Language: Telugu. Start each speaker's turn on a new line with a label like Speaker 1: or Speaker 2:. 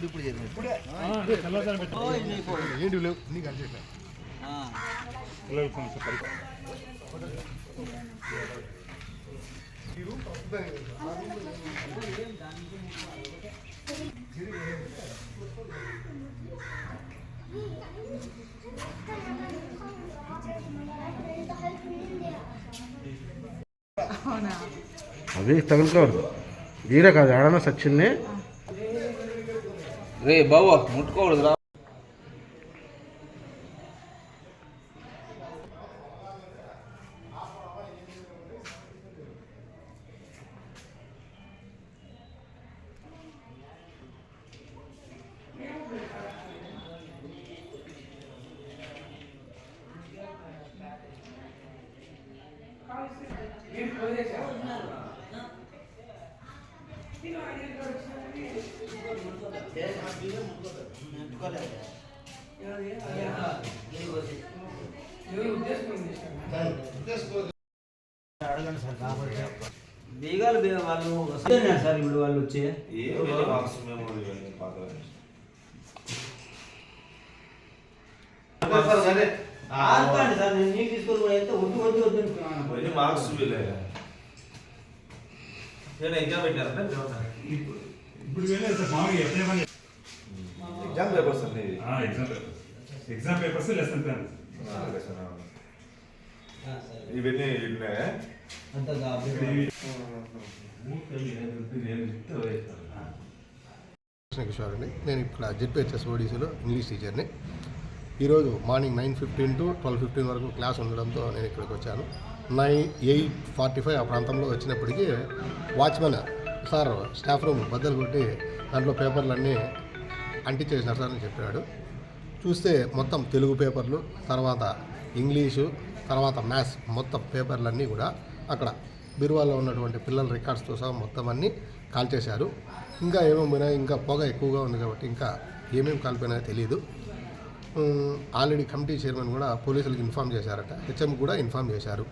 Speaker 1: ఇప్పుడు
Speaker 2: ఇప్పుడే.
Speaker 3: ఏంటి లేవు నీకు అర్జెంట్
Speaker 2: పిల్లలకు కొంచెం
Speaker 3: అవి కాదు ఆడన సచిన్ని?
Speaker 1: ರೇ ಬಾವ ಮುಟ್ಕೊಳ್ದ್ರ Thank you. బావ ముట్టుకోకూడదు రా
Speaker 4: బీగాలు బీ- వాళ్ళు వస్తున్నారు సార్ ఇప్పుడు వాళ్ళు వచ్చి ఆడుకోండి సార్ నేను నీకు తీసుకొని పోయి అయితే వద్దు వద్దు వద్దు అనుకున్నాను.
Speaker 5: మార్క్స్ ఎగ్జామ్ పెట్టారంటే
Speaker 2: ఇప్పుడు మామూలుగా
Speaker 5: ఎగ్జామ్ పేపర్స్ అండి
Speaker 2: exam papers exam papers
Speaker 4: lesson plan.
Speaker 5: ఇవన్నీ.
Speaker 3: కృష్ణ కిషోర్ అండి నేను ఇక్కడ జెడ్పిహెచ్ఎస్ ఓడిసిలో ఇంగ్లీష్ టీచర్ని. ఈరోజు morning nine fifteen to twelve fifteen వరకు క్లాస్ ఉండడంతో నేను ఇక్కడికి వచ్చాను. నైన్ ఎయిట్ ఫార్టీ ఫైవ్ ఆ ప్రాంతంలో వచ్చినప్పటికీ వాచ్మెన్ సార్ స్టాఫ్ రూమ్ బద్దలు కొట్టి దాంట్లో పేపర్లన్నీ అంటించేసినారు సార్ అని చెప్పాడు. చూస్తే మొత్తం తెలుగు పేపర్లు తర్వాత ఇంగ్లీషు తర్వాత మ్యాథ్స్ మొత్తం పేపర్లన్నీ కూడా అక్కడ బీరువాలో ఉన్నటువంటి పిల్లల రికార్డ్స్తో సహా మొత్తం అన్నీ కాల్చేశారు. ఇంకా ఏమేమి పోయినా ఇంకా పొగ ఎక్కువగా ఉంది కాబట్టి ఇంకా ఏమేమి కాలిపోయినాయో తెలియదు ఆల్రెడీ కమిటీ చైర్మన్ కూడా పోలీసులకు ఇన్ఫామ్ చేశారట. హెచ్ఎం కూడా ఇన్ఫామ్ చేశారు.